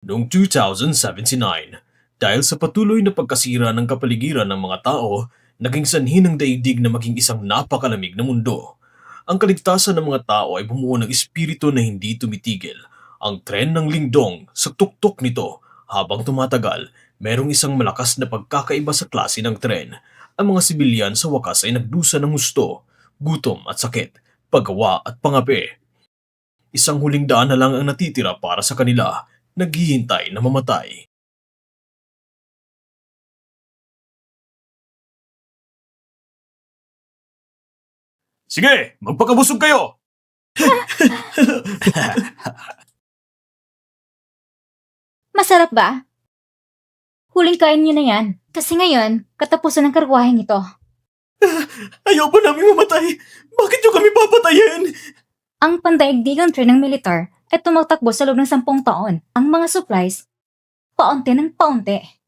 Noong 2079, dahil sa patuloy na pagkasira ng kapaligiran ng mga tao, naging sanhi ng daigdig na maging isang napakalamig na mundo. Ang kaligtasan ng mga tao ay bumuo ng espiritu na hindi tumitigil. Ang tren ng lingdong sa tuktok nito habang tumatagal, merong isang malakas na pagkakaiba sa klase ng tren. Ang mga sibilyan sa wakas ay nagdusa ng gusto, gutom at sakit, paggawa at pangapi. Isang huling daan na lang ang natitira para sa kanila, naghihintay na mamatay. Sige, magpakabusog kayo! Masarap ba? Huling kain niyo na yan. Kasi ngayon, katapusan ng karwaheng ito. Ayaw ba namin mamatay? Bakit nyo kami papatayin? Ang pandaigdigang train ng militar ay tumatakbo sa loob ng sampung taon. Ang mga supplies, paunti ng paunti.